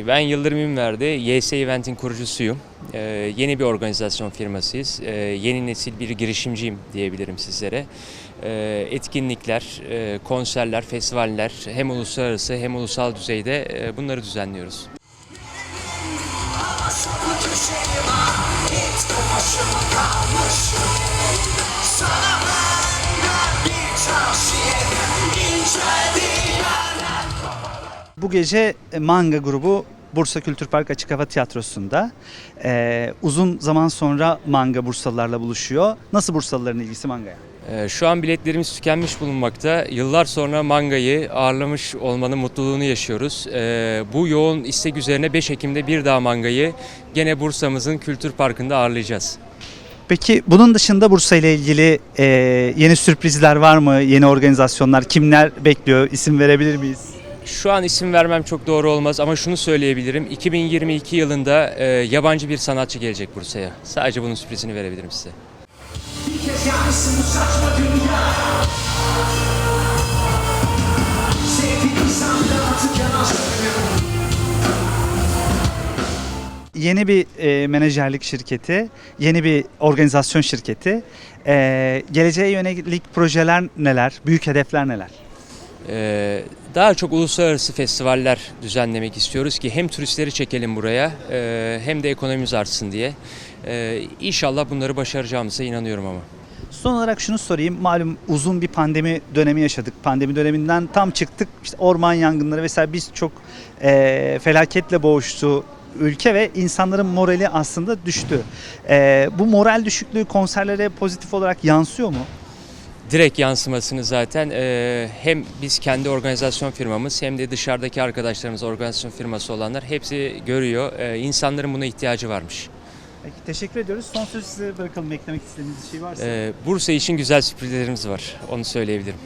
Ben Yıldırım Ünver'de YS Event'in kurucusuyum. Ee, yeni bir organizasyon firmasıyız. Ee, yeni nesil bir girişimciyim diyebilirim sizlere. Ee, etkinlikler, e, konserler, festivaller hem uluslararası hem ulusal düzeyde e, bunları düzenliyoruz. Bu gece e, Manga grubu Bursa Kültür Park Açık Hava Tiyatrosu'nda. Ee, uzun zaman sonra Manga Bursalılarla buluşuyor. Nasıl Bursalıların ilgisi Manga'ya? Ee, Şu an biletlerimiz tükenmiş bulunmakta. Yıllar sonra mangayı ağırlamış olmanın mutluluğunu yaşıyoruz. Ee, Bu yoğun istek üzerine 5 Ekim'de bir daha mangayı gene Bursa'mızın Kültür Parkı'nda ağırlayacağız. Peki bunun dışında Bursa ile ilgili e, yeni sürprizler var mı? Yeni organizasyonlar kimler bekliyor? İsim verebilir miyiz? Şu an isim vermem çok doğru olmaz ama şunu söyleyebilirim. 2022 yılında e, yabancı bir sanatçı gelecek Bursa'ya. Sadece bunun sürprizini verebilirim size. Bir kez bu saçma dünya Yeni bir e, menajerlik şirketi, yeni bir organizasyon şirketi. E, geleceğe yönelik projeler neler? Büyük hedefler neler? Ee, daha çok uluslararası festivaller düzenlemek istiyoruz ki hem turistleri çekelim buraya e, hem de ekonomimiz artsın diye. Ee, İnşallah bunları başaracağımıza inanıyorum ama. Son olarak şunu sorayım. Malum uzun bir pandemi dönemi yaşadık. Pandemi döneminden tam çıktık. İşte orman yangınları vesaire biz çok e, felaketle boğuştu ülke ve insanların morali aslında düştü. E, bu moral düşüklüğü konserlere pozitif olarak yansıyor mu? Direkt yansımasını zaten e, hem biz kendi organizasyon firmamız hem de dışarıdaki arkadaşlarımız organizasyon firması olanlar hepsi görüyor. E, insanların buna ihtiyacı varmış. Peki, teşekkür ediyoruz. Son sözü size bırakalım. Eklemek istediğiniz bir şey varsa. E, Bursa için güzel sürprizlerimiz var. Onu söyleyebilirim.